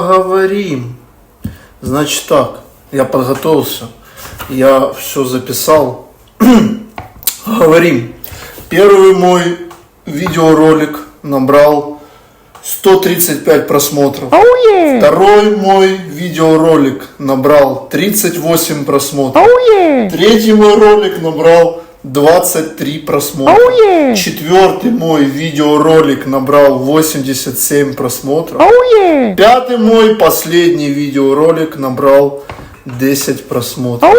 поговорим? Значит так, я подготовился, я все записал. Говорим. Первый мой видеоролик набрал 135 просмотров. Второй мой видеоролик набрал 38 просмотров. Третий мой ролик набрал 23 просмотра. Четвертый мой видеоролик набрал 87 просмотров. Пятый мой последний видеоролик набрал 10 просмотров.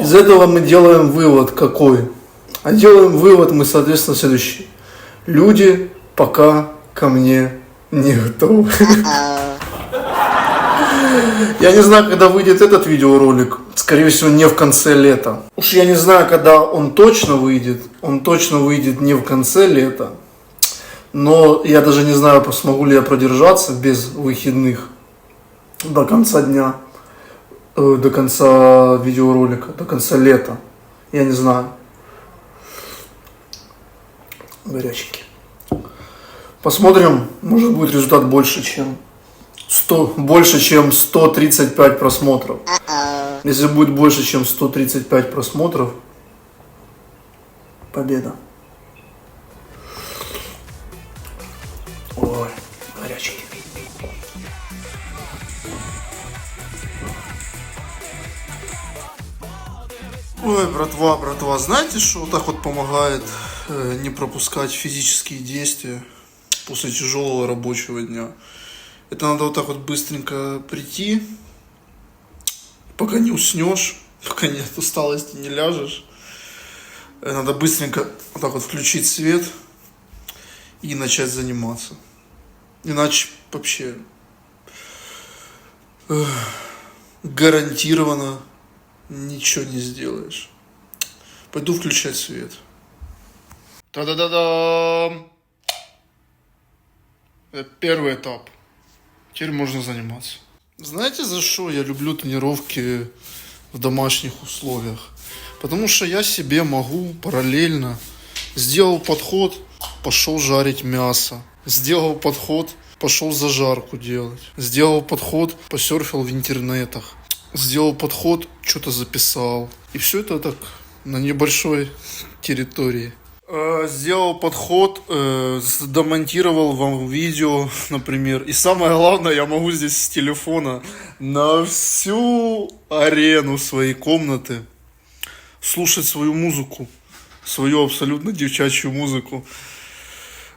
Из этого мы делаем вывод какой? А делаем вывод мы, соответственно, следующий. Люди пока ко мне не готовы. Я не знаю, когда выйдет этот видеоролик. Скорее всего, не в конце лета. Уж я не знаю, когда он точно выйдет. Он точно выйдет не в конце лета. Но я даже не знаю, смогу ли я продержаться без выходных до конца дня, э, до конца видеоролика, до конца лета. Я не знаю. Горяченький. Посмотрим, может будет результат больше, чем 100, больше, чем 135 просмотров. Если будет больше, чем 135 просмотров, победа. Ой, горячий. Ой, братва, братва, знаете, что вот так вот помогает э, не пропускать физические действия после тяжелого рабочего дня? Это надо вот так вот быстренько прийти, пока не уснешь, пока не от усталости не ляжешь. Э, Надо быстренько вот так вот включить свет и начать заниматься. Иначе вообще гарантированно ничего не сделаешь. Пойду включать свет. Та-да-да-дам! Это первый этап. Теперь можно заниматься. Знаете, за что я люблю тренировки в домашних условиях? Потому что я себе могу параллельно сделал подход, пошел жарить мясо. Сделал подход, пошел зажарку делать. Сделал подход, посерфил в интернетах. Сделал подход, что-то записал. И все это так на небольшой территории. Э, Сделал подход, э, домонтировал вам видео, например. И самое главное, я могу здесь с телефона на всю арену своей комнаты слушать свою музыку, свою абсолютно девчачью музыку.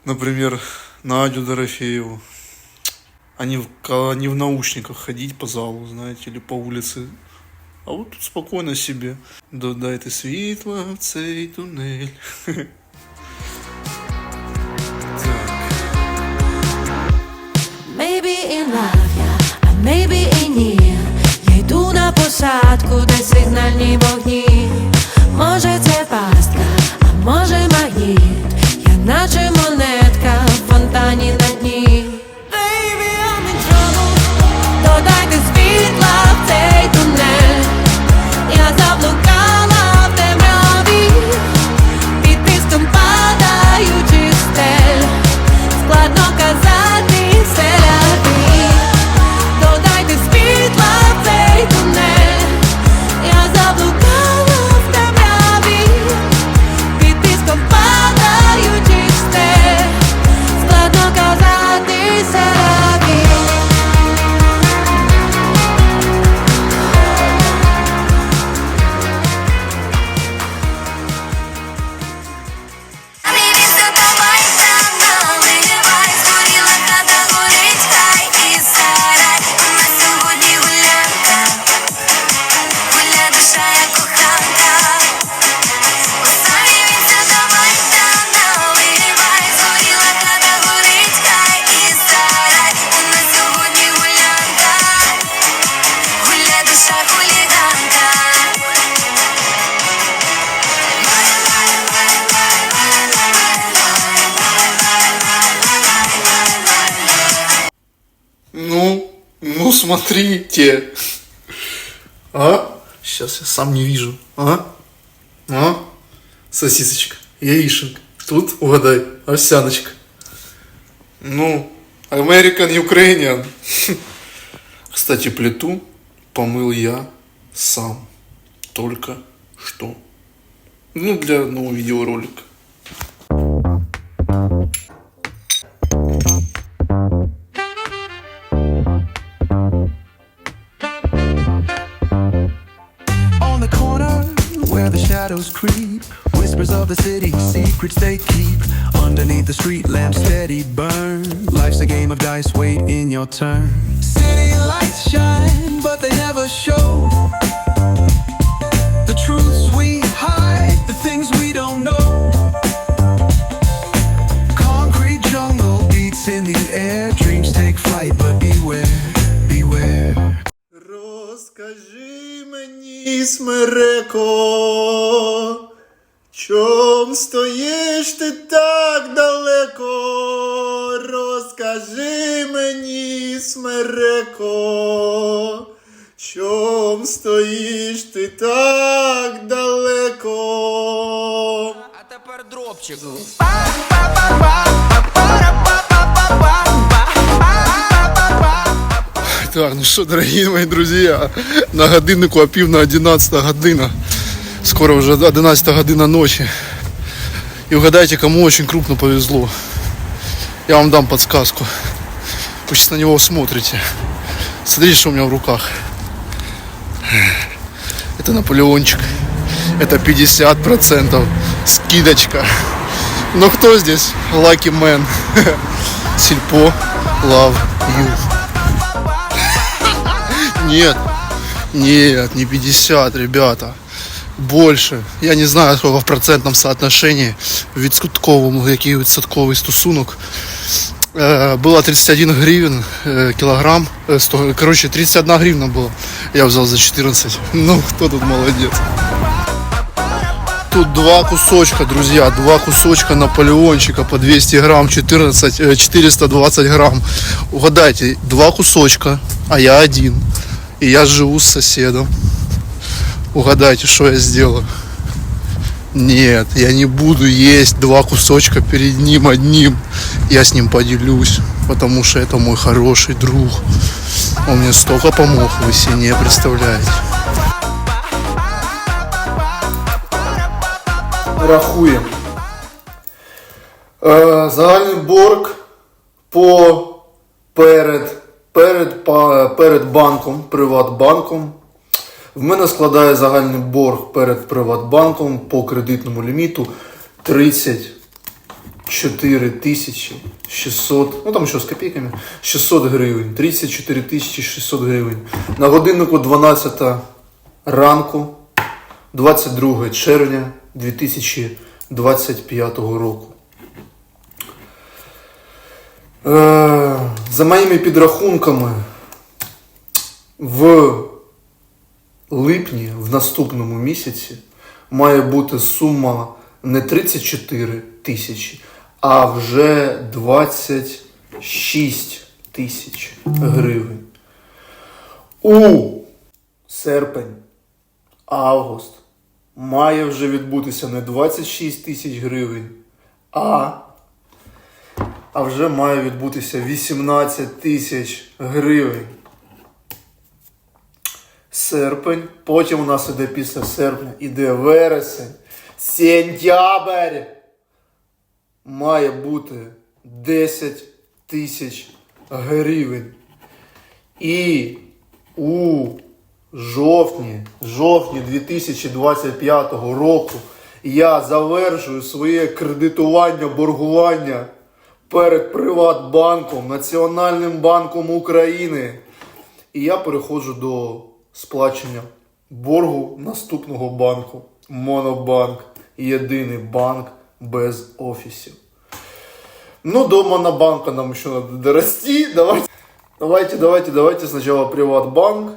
Например, Надю Дорофееву. А не в, ка- не в наушниках ходить по залу, знаете, или по улице. А вот тут спокойно себе. Додайте світла в цей тунель. посадку, смотрите. А? Сейчас я сам не вижу. А? А? Сосисочка, яишенка. Тут, угадай, овсяночка. Ну, American Ukrainian. Кстати, плиту помыл я сам. Только что. Ну, для одного видеоролика. secrets they keep. Underneath the street lamp, steady burn. Life's a game of dice, wait in your turn. City lights shine, but they never show. The truths we hide, the things we don't know. Concrete jungle beats in the air, dreams take flight, but beware, beware. Розкажи мені, смереко, чом стоїш ти так далеко? Розкажи мені, смереко, чом стоїш ти так далеко? А тепер дропчик. Так, ну что, дорогие мои друзья, на годиннику опів на 11 година. Скоро уже 11 година ночи. И угадайте, кому очень крупно повезло. Я вам дам подсказку. Вы сейчас на него смотрите. Смотрите, что у меня в руках. Это Наполеончик. Это 50% скидочка. Но кто здесь? Lucky Man. Сельпо. Love you. Нет, нет, не 50, ребята. Больше. Я не знаю, сколько в процентном соотношении в відсотковому, який відсотковий стосунок. Е, Было 31 гривен е, килограмм. Е, 100, короче, 31 гривна было. Я взял за 14. Ну, кто тут молодец? Тут два кусочка, друзья, два кусочка Наполеончика по 200 грамм, 14, э, 420 грамм. Угадайте, два кусочка, а я один. И я живу с соседом. Угадайте, что я сделаю. Нет, я не буду есть два кусочка перед ним одним. Я с ним поделюсь, потому что это мой хороший друг. Он мне столько помог, вы себе не представляете. Рахуємо. Е, загальний борг по перед, перед, перед банком, Приватбанком. В мене складає загальний борг перед Приватбанком по кредитному ліміту 34 тисячі 600, ну там що з копійками, 600 гривень, 34 тисячі 600 гривень. На годиннику 12 ранку 22 червня 2025 року. Е, За моїми підрахунками, в липні, в наступному місяці, має бути сума не 34 тисячі, а вже 26 тисяч гривень. У серпень август має вже відбутися не 26 тисяч гривень, а, а вже має відбутися 18 тисяч гривень. Серпень, потім у нас іде після серпня, іде вересень, сентябрь. Має бути 10 тисяч гривень. І у жовтні, жовтні 2025 року я завершую своє кредитування, боргування перед Приватбанком, Національним банком України. І я переходжу до сплачення боргу наступного банку. Монобанк. Єдиний банк без офісів. Ну, до Монобанка нам еще надо дорасти. Давайте, давайте, давайте, давайте сначала Приватбанк.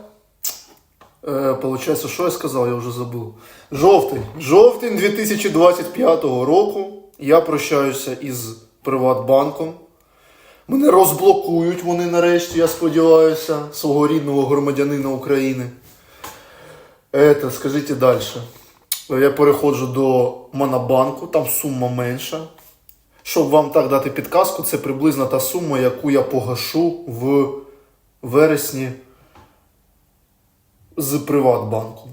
Е, получается, що я сказав, я вже забув. Жовтень. Жовтень 2025 року. Я прощаюся із Приватбанком. Мене розблокують вони нарешті, я сподіваюся, свого рідного громадянина України. Это, скажіть далі. Я переходжу до Монобанку, там сума менша. Щоб вам так дати підказку, це приблизно та сума, яку я погашу в вересні з Приватбанку.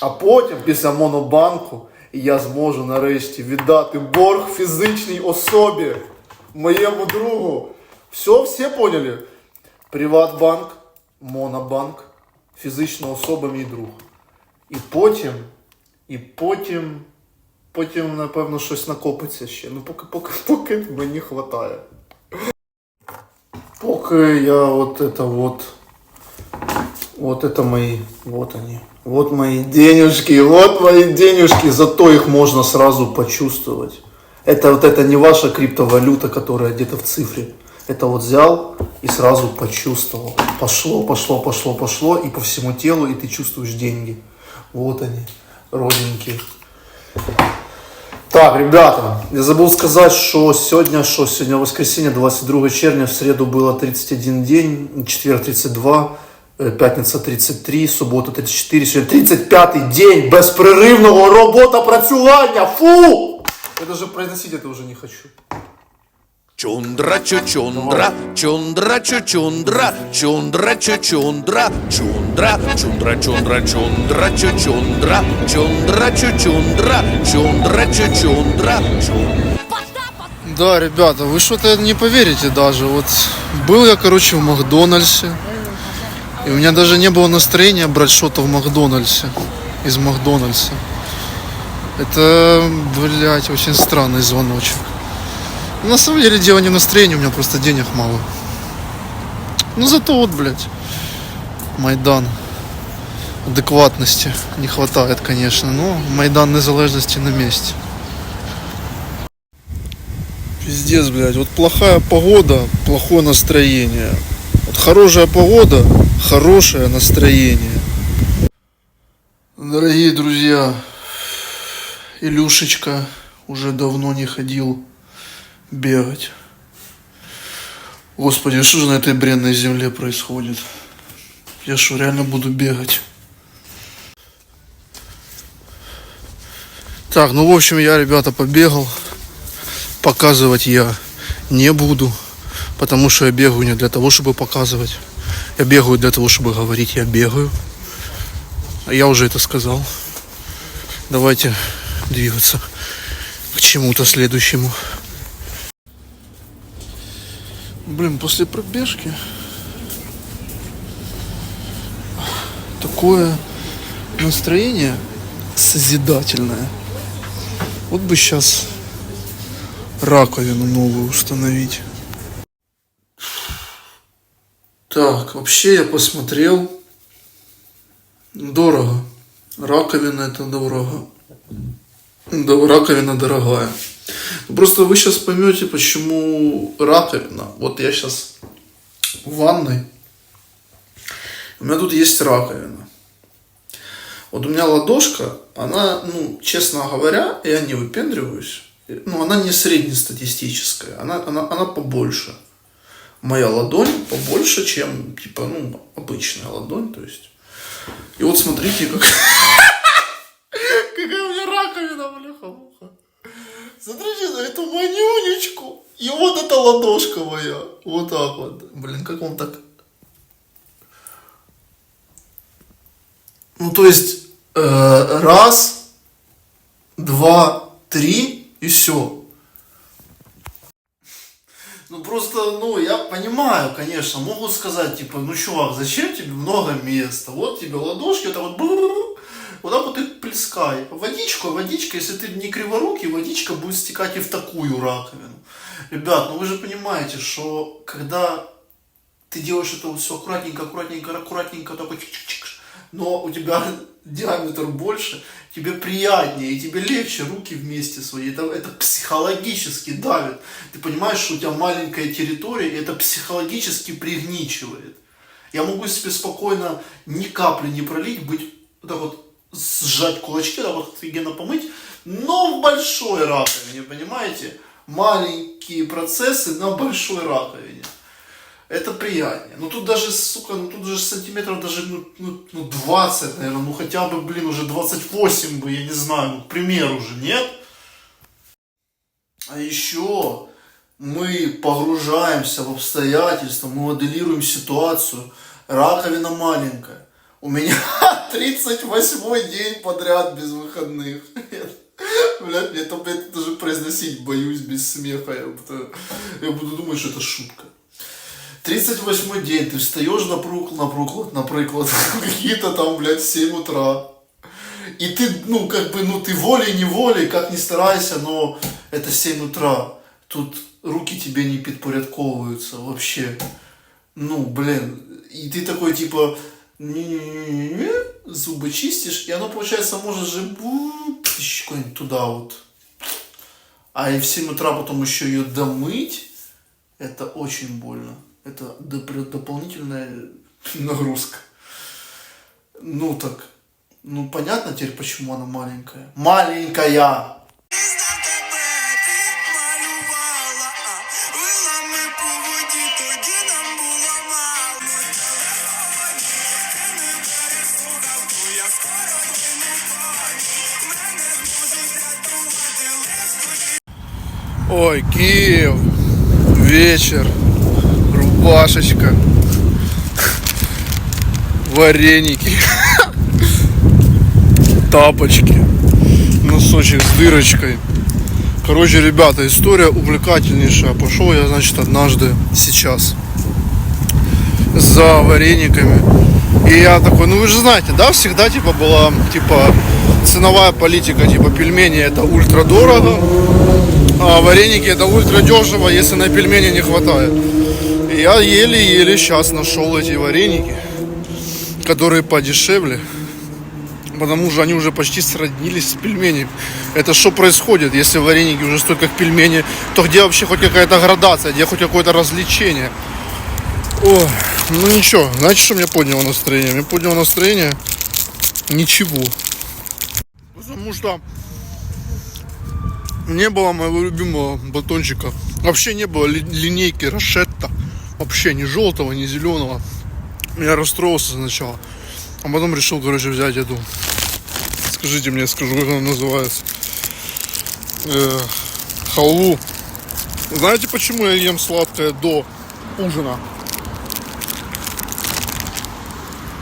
А потім, після Монобанку, я зможу нарешті віддати борг фізичній особі, моєму другу. Все, всі поняли? Приватбанк, Монобанк, фізична особа мій друг. І потім, і потім, потім, напевно, щось накопиться ще. Ну, поки, поки, поки мені хватає. Поки я вот это вот, вот это мои, вот они, вот мои денежки, вот мои денежки, зато их можно сразу почувствовать. Это вот это не ваша криптовалюта, которая где-то в цифре. Это вот взял и сразу почувствовал. Пошло, пошло, пошло, пошло, и по всему телу, и ты чувствуешь деньги. Вот они, родненькие. Так, ребята, я забыл сказать, что сегодня, что сегодня воскресенье, 22 червня, в среду было 31 день, четверг 32, э, пятница 33, суббота 34, сегодня 35 день безпреривного робота працювання. Фу! Я даже произносить это уже не хочу. Чундра чучундра, чундра чучундра, чундра чучундра, чундра, чундра чундра, чундра чучундра, чундра чучундра, чундра чучундра, чундра. Да, ребята, вы что-то не поверите даже. Вот был я, короче, в Макдональдсе. И у меня даже не было настроения брать что-то в Макдональдсе. Из Макдональдса. Это, блядь, очень странный звоночек. На самом деле дело не в настроении, у меня просто денег мало. Ну зато вот, блядь, Майдан. Адекватности не хватает, конечно, но Майдан незалежности на месте. Пиздец, блядь. Вот плохая погода, плохое настроение. Вот хорошая погода, хорошее настроение. Дорогие друзья, Илюшечка уже давно не ходил бегать. Господи, что же на этой бренной земле происходит? Я что, реально буду бегать? Так, ну в общем я, ребята, побегал показывать я не буду, потому что я бегаю не для того, чтобы показывать. Я бегаю для того, чтобы говорить, я бегаю. А я уже это сказал. Давайте двигаться к чему-то следующему. Блин, после пробежки такое настроение созидательное. Вот бы сейчас раковину новую установить. Так, вообще я посмотрел. Дорого. Раковина это дорого. Да, раковина дорогая. Просто вы сейчас поймете, почему раковина. Вот я сейчас в ванной. У меня тут есть раковина. Вот у меня ладошка, она, ну, честно говоря, я не выпендриваюсь, ну, она не среднестатистическая, она, она, она побольше. Моя ладонь побольше, чем, типа, ну, обычная ладонь, то есть. И вот смотрите, как... Какая у меня раковина, бляха-муха. Смотрите на эту манюнечку. И вот эта ладошка моя. Вот так вот. Блин, как вам так... Ну, то есть, э, раз, два, три и все. Ну, просто, ну, я понимаю, конечно, могут сказать, типа, ну, чувак, зачем тебе много места? Вот тебе ладошки, это вот вот так вот их плескай. Водичка, водичка, если ты не криворукий, водичка будет стекать и в такую раковину. Ребят, ну вы же понимаете, что когда ты делаешь это все аккуратненько, аккуратненько, аккуратненько, такой чик-чик-чик, но у тебя диаметр больше, тебе приятнее, и тебе легче руки вместе свои. Это, это психологически давит. Ты понимаешь, что у тебя маленькая территория, и это психологически пригничивает. Я могу себе спокойно ни капли не пролить, быть так вот сжать кулачки, так вот офигенно помыть, но в большой раковине, понимаете? Маленькие процессы на большой раковине. Это приятнее. Ну тут даже, сука, ну тут же сантиметров даже, ну, ну, ну 20, наверное, ну хотя бы, блин, уже 28 бы, я не знаю, ну, к примеру же, нет? А еще мы погружаемся в обстоятельства, мы моделируем ситуацию. Раковина маленькая. У меня 38 день подряд без выходных. Блядь, я там это даже произносить боюсь без смеха. Я буду, я буду думать, что это шутка. 38 день, ты встаешь напруг, напруг, наприклад, какие-то там, блядь, в 7 утра. И ты, ну, как бы, ну, ты волей-неволей, как ни старайся, но это 7 утра. Тут руки тебе не подпорядковываются вообще. Ну, блин. И ты такой, типа, зубы чистишь, и оно, получается, может же куда-нибудь туда вот. А и в 7 утра потом еще ее домыть, это очень больно. Это доп- дополнительная нагрузка. Ну так, ну понятно теперь, почему она маленькая. Маленькая! Ой, Киев, вечер, рубашечка, вареники, тапочки, носочек с дырочкой. Короче, ребята, история увлекательнейшая. Пошел я, значит, однажды сейчас за варениками. И я такой, ну вы же знаете, да, всегда типа была типа ценовая политика, типа пельмени это ультра дорого, а вареники это ультра дешево, если на пельмени не хватает. И я еле-еле сейчас нашел эти вареники, которые подешевле, потому что они уже почти сроднились с пельменями. Это что происходит, если вареники уже стоят как пельмени, то где вообще хоть какая-то градация, где хоть какое-то развлечение? Ой, ну ничего, знаете, что мне подняло настроение? Мне подняло настроение ничего. Потому что не было моего любимого батончика. Вообще не было ли- линейки Рошетта. Вообще ни желтого, ни зеленого. Я расстроился сначала. А потом решил, короче, взять эту. Скажите мне, скажу, как она называется. Э, халву. Знаете, почему я ем сладкое до ужина?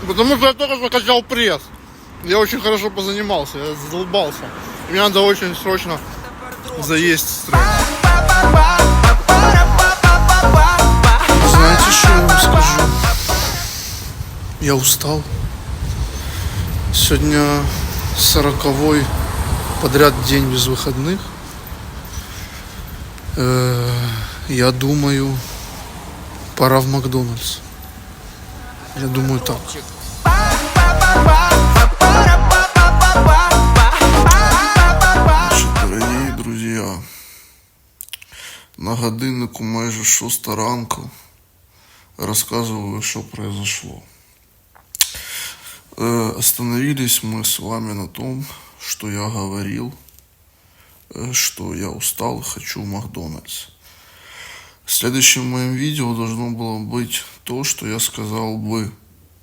Потому что я только что качал пресс. Я очень хорошо позанимался, я задолбался. Мне надо очень срочно заесть стресс. Знаете, что я вам скажу? Я устал. Сегодня сороковой подряд день без выходных. Э, Я думаю, пора в Макдональдс. Я думаю так. На годиннику майже шоста ранку рассказываю, что произошло. Э, Остановились мы с вами на том, что я говорил, э, что я устал и хочу Макдональдс. Следующим моим видео должно было быть то, что я сказал бы.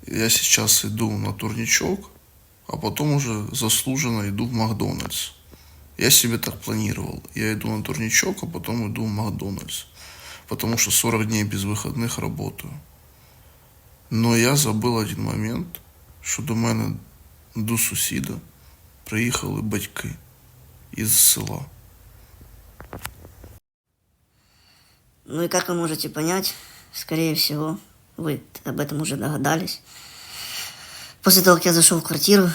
Я сейчас иду на турничок, а потом уже заслуженно иду в Макдональдс. Я себе так планировал. Я иду на турничок, а потом иду в Макдональдс. Потому что 40 дней без выходных работаю. Но я забыл один момент, що до мене до сусіда приїхали батьки із села. Ну и как вы можете понять, скорее всего, вы об этом уже догадались. После того, как я зашел в квартиру,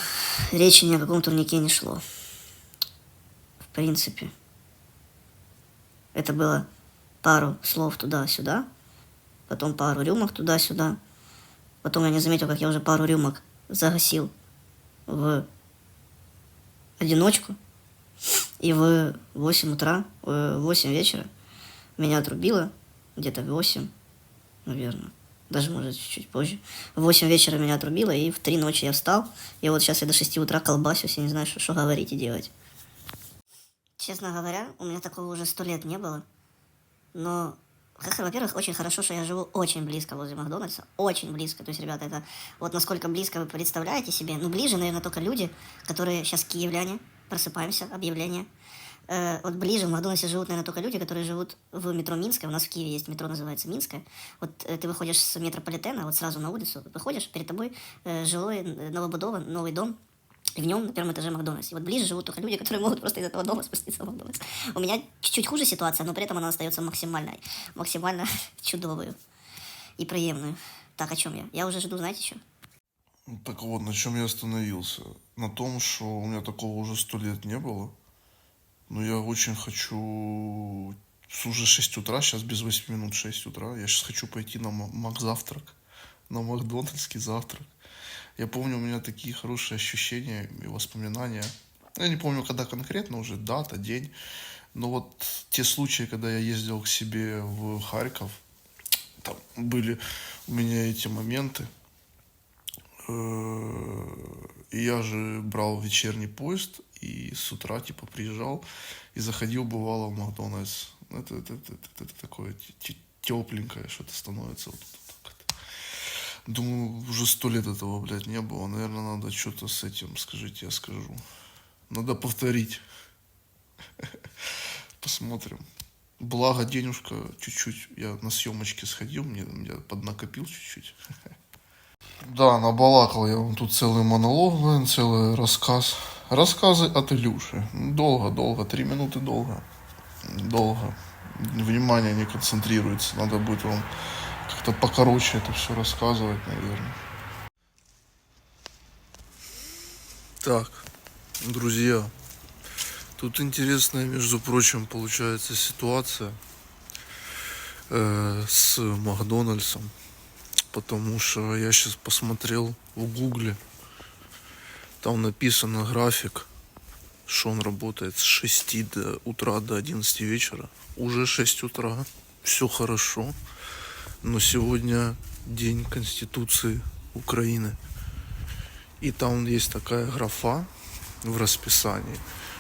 речи ни о каком турнике не шло. В принципе. Это было пару слов туда-сюда, потом пару рюмок туда-сюда. Потом я не заметил, как я уже пару рюмок загасил в одиночку. И в 8 утра, в 8 вечера меня отрубило где-то в 8, наверное, даже может чуть позже. В 8 вечера меня отрубило, и в 3 ночи я встал. И вот сейчас я до 6 утра колбасюсь, и не знаю, что, что говорить и делать. Честно говоря, у меня такого уже сто лет не было. Но, во-первых, очень хорошо, что я живу очень близко возле Макдональдса. Очень близко. То есть, ребята, это вот насколько близко вы представляете себе. Ну, ближе, наверное, только люди, которые сейчас киевляне. Просыпаемся, объявление. э, вот ближе в Макдональдсе живут, наверное, только люди, которые живут в метро Минское. У нас в Киеве есть метро, называется Минское. Вот э, ты выходишь с метрополитена, вот сразу на улицу, выходишь, перед тобой э, жилой, э, новобудован, новый дом, в нем на первом этаже Макдональдс. И вот ближе живут только люди, которые могут просто из этого дома спуститься в Макдональдс. У меня чуть-чуть хуже ситуация, но при этом она остается максимально, максимально чудовую и приемную. Так, о чем я? Я уже жду, знаете, что? Так вот, на чем я остановился? На том, что у меня такого уже сто лет не было. Но я очень хочу... с Уже 6 утра, сейчас без 8 минут 6 утра. Я сейчас хочу пойти на ма- Макзавтрак, на Макдональдский завтрак. Я помню, у меня такие хорошие ощущения и воспоминания. Я не помню, когда конкретно уже, дата, день. Но вот те случаи, когда я ездил к себе в Харьков, там были у меня эти моменты. Э, И я же брал вечерний поезд и с утра типа приезжал и заходил бывало в Макдональдс. Это, это, это, это- такое тепленькое что-то становится. Вот. Думаю, уже сто лет этого, блядь, не было. Наверное, надо что-то с этим, скажите, я скажу. Надо повторить. Посмотрим. Благо, денежка чуть-чуть. Я на съемочке сходил, мне я поднакопил чуть-чуть. Да, набалакал я вам тут целый монолог, блин, целый рассказ. Рассказы от Илюши. Долго, долго, три минуты долго. Долго. Внимание не концентрируется. Надо будет вам как-то покороче это все рассказывать, наверное. Так, друзья, тут интересная, между прочим, получается ситуация э, с Макдональдсом потому что я сейчас посмотрел в гугле, там написано график, что он работает с 6 до утра до 11 вечера. Уже 6 утра, все хорошо, но сегодня день Конституции Украины. И там есть такая графа в расписании,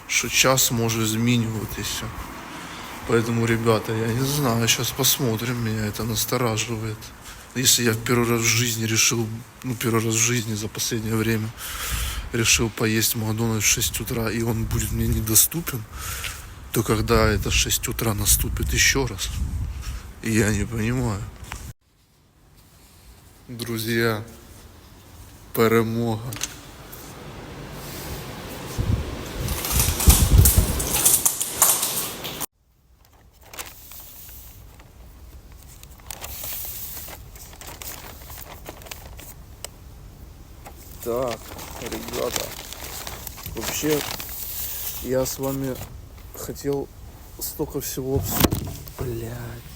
что час может змінюватися. Поэтому, ребята, я не знаю, сейчас посмотрим, меня это настораживает. Если я в первый раз в жизни решил, ну, первый раз в жизни за последнее время решил поесть в Макдональдс в 6 утра, и он будет мне недоступен, то когда это 6 утра наступит еще раз? Я не понимаю. Друзья, перемога. Так, ребята, вообще я с вами хотел столько всего обсудить. Блять.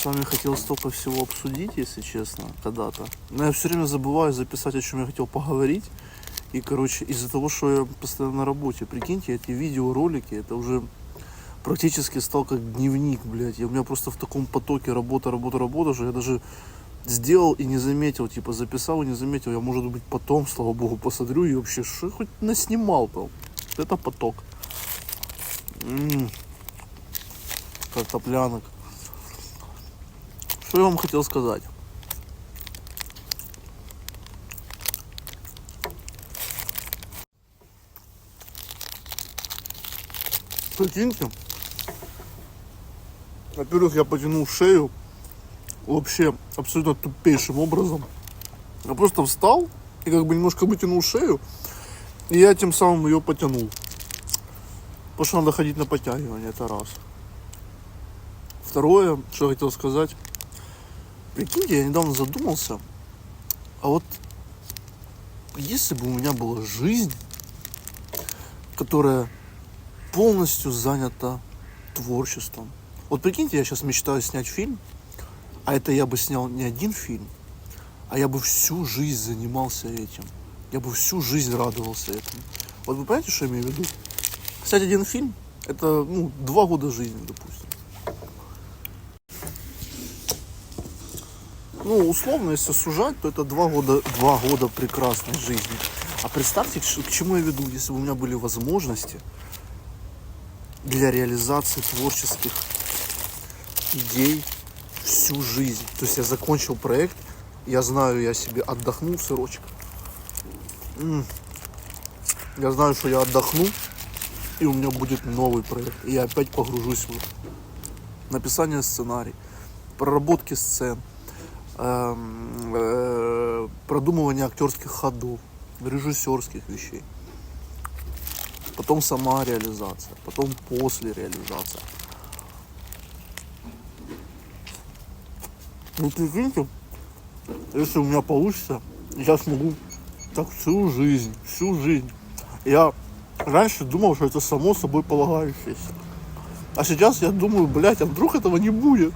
С вами хотел столько всего обсудить, если честно, когда-то. Но я все время забываю записать, о чем я хотел поговорить. И, короче, из-за того, что я постоянно на работе, прикиньте, эти видеоролики, это уже практически стал как дневник, блядь. Я, у меня просто в таком потоке работа, работа, работа, что я даже сделал и не заметил, типа записал и не заметил. Я, может быть, потом, слава богу, посмотрю и вообще, что хоть наснимал там. Это поток. М, Картоплянок. Что я вам хотел сказать? Прикиньте, во-первых, я потянул шею вообще абсолютно тупейшим образом. Я просто встал и как бы немножко вытянул шею, и я тем самым ее потянул. Потому что надо ходить на подтягивание, это раз. Второе, что я хотел сказать. Прикиньте, я недавно задумался, а вот если бы у меня была жизнь, которая полностью занята творчеством. Вот прикиньте, я сейчас мечтаю снять фильм, а это я бы снял не один фильм, а я бы всю жизнь занимался этим. Я бы всю жизнь радовался этому. Вот вы понимаете, что я имею в виду? Снять один фильм, это ну, два года жизни, допустим. Ну, условно, если сужать, то это два года, два года прекрасной жизни. А представьте, к чему я веду, если бы у меня были возможности для реализации творческих идей всю жизнь. То есть я закончил проект, я знаю, я себе отдохнул сырочек. Я знаю, что я отдохну, и у меня будет новый проект. И я опять погружусь в написание сценарий, проработки сцен, продумывание актерских ходов, режиссерских вещей. Потом сама реализация, потом после реализация. Ну прикиньте, если у меня получится, я смогу так всю жизнь, всю жизнь. Я раньше думал, что это само собой полагающееся. А сейчас я думаю, блядь, а вдруг этого не будет?